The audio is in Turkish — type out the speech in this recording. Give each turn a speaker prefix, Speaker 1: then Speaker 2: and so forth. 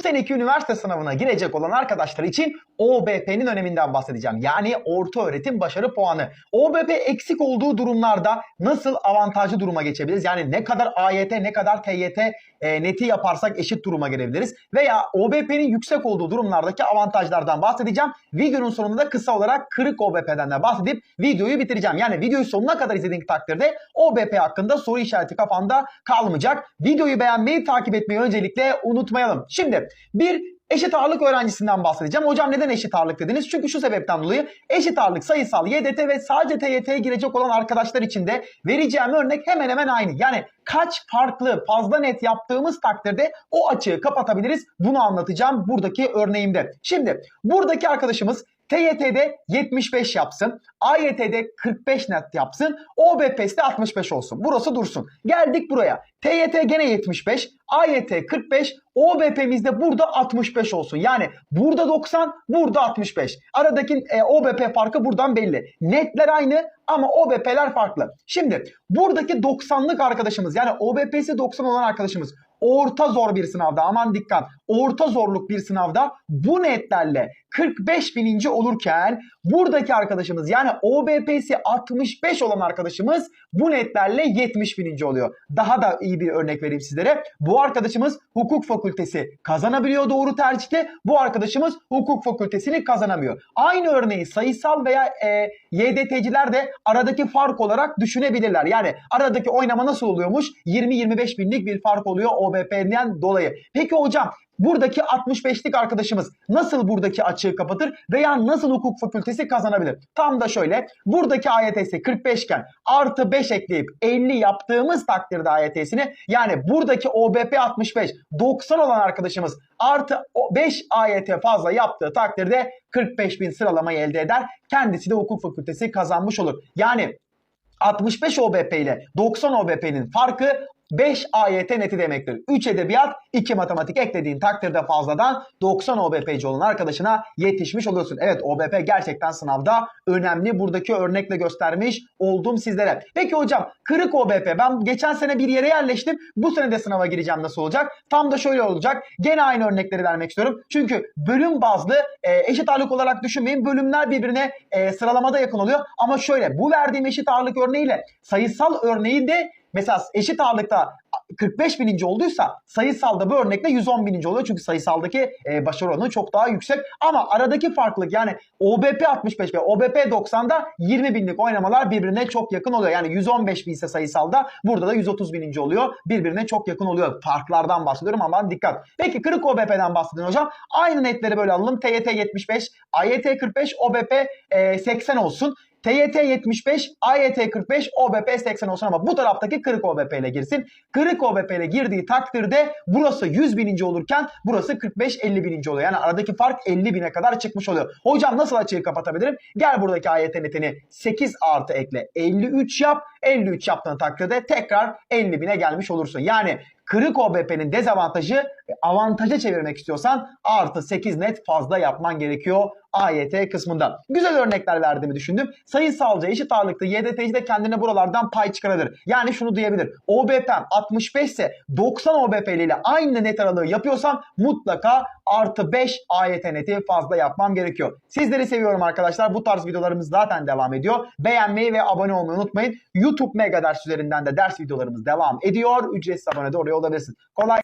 Speaker 1: seneki üniversite sınavına girecek olan arkadaşlar için OBP'nin öneminden bahsedeceğim. Yani orta öğretim başarı puanı. OBP eksik olduğu durumlarda nasıl avantajlı duruma geçebiliriz? Yani ne kadar AYT ne kadar TYT e, neti yaparsak eşit duruma gelebiliriz. Veya OBP'nin yüksek olduğu durumlardaki avantajlardan bahsedeceğim. Videonun sonunda da kısa olarak kırık OBP'den de bahsedip videoyu bitireceğim. Yani videoyu sonuna kadar izlediğin takdirde OBP hakkında soru işareti kafanda kalmayacak. Videoyu beğenmeyi, takip etmeyi öncelikle unutmayalım. Şimdi bir eşit ağırlık öğrencisinden bahsedeceğim. Hocam neden eşit ağırlık dediniz? Çünkü şu sebepten dolayı eşit ağırlık sayısal, YDT ve sadece TYT'ye girecek olan arkadaşlar için de vereceğim örnek hemen hemen aynı. Yani kaç farklı fazla net yaptığımız takdirde o açığı kapatabiliriz. Bunu anlatacağım buradaki örneğimde. Şimdi buradaki arkadaşımız TYT'de 75 yapsın. AYT'de 45 net yapsın. OBP'si 65 olsun. Burası dursun. Geldik buraya. TYT gene 75. AYT 45. OBP'mizde burada 65 olsun. Yani burada 90, burada 65. Aradaki e, OBP farkı buradan belli. Netler aynı ama OBP'ler farklı. Şimdi buradaki 90'lık arkadaşımız yani OBP'si 90 olan arkadaşımız orta zor bir sınavda aman dikkat orta zorluk bir sınavda bu netlerle 45 bininci olurken buradaki arkadaşımız yani OBP'si 65 olan arkadaşımız bu netlerle 70 bininci oluyor. Daha da iyi bir örnek vereyim sizlere. Bu arkadaşımız hukuk fakültesi kazanabiliyor doğru tercihte. Bu arkadaşımız hukuk fakültesini kazanamıyor. Aynı örneği sayısal veya e, YDT'ciler de aradaki fark olarak düşünebilirler. Yani aradaki oynama nasıl oluyormuş? 20-25 binlik bir fark oluyor OBP'den dolayı. Peki hocam buradaki 65'lik arkadaşımız nasıl buradaki açığı kapatır veya nasıl hukuk fakültesi kazanabilir? Tam da şöyle buradaki AYTS 45 iken artı 5 ekleyip 50 yaptığımız takdirde AYT'sini yani buradaki OBP 65 90 olan arkadaşımız artı 5 AYT fazla yaptığı takdirde 45 bin sıralamayı elde eder. Kendisi de hukuk fakültesi kazanmış olur. Yani 65 OBP ile 90 OBP'nin farkı 5 AYT neti demektir. 3 edebiyat, 2 matematik eklediğin takdirde fazladan 90 OBP'ci olan arkadaşına yetişmiş oluyorsun. Evet OBP gerçekten sınavda önemli. Buradaki örnekle göstermiş oldum sizlere. Peki hocam kırık OBP ben geçen sene bir yere yerleştim. Bu sene de sınava gireceğim nasıl olacak? Tam da şöyle olacak. Gene aynı örnekleri vermek istiyorum. Çünkü bölüm bazlı e, eşit ağırlık olarak düşünmeyin. Bölümler birbirine e, sıralamada yakın oluyor. Ama şöyle bu verdiğim eşit ağırlık örneğiyle sayısal örneği de Mesela eşit ağırlıkta 45 bininci olduysa sayısalda bu örnekte 110 bininci oluyor. Çünkü sayısaldaki e, başarı oranı çok daha yüksek. Ama aradaki farklılık yani OBP 65 ve OBP 90'da 20 binlik oynamalar birbirine çok yakın oluyor. Yani 115 bin ise sayısalda burada da 130 bininci oluyor. Birbirine çok yakın oluyor. Farklardan bahsediyorum ama dikkat. Peki kırık OBP'den bahsedin hocam. Aynı netleri böyle alalım. TYT 75, AYT 45, OBP e, 80 olsun. TYT 75, AYT 45, OBP 80 olsun ama bu taraftaki kırık OBP ile girsin. Kırık OBP ile girdiği takdirde burası 100 bininci olurken burası 45-50 bininci oluyor. Yani aradaki fark 50 bine kadar çıkmış oluyor. Hocam nasıl açığı kapatabilirim? Gel buradaki AYT netini 8 artı ekle 53 yap. 53 yaptığın takdirde tekrar 50 bine gelmiş olursun. Yani kırık OBP'nin dezavantajı avantaja çevirmek istiyorsan artı 8 net fazla yapman gerekiyor AYT kısmında. Güzel örnekler verdiğimi düşündüm. Sayısalca eşit ağırlıklı YDT'ci de kendine buralardan pay çıkarabilir. Yani şunu diyebilir. OBP'm 65 ise 90 OBP ile aynı net aralığı yapıyorsam mutlaka artı 5 AYT neti fazla yapmam gerekiyor. Sizleri seviyorum arkadaşlar. Bu tarz videolarımız zaten devam ediyor. Beğenmeyi ve abone olmayı unutmayın. YouTube Mega Ders üzerinden de ders videolarımız devam ediyor. Ücretsiz abone de oraya olabilirsiniz. Kolay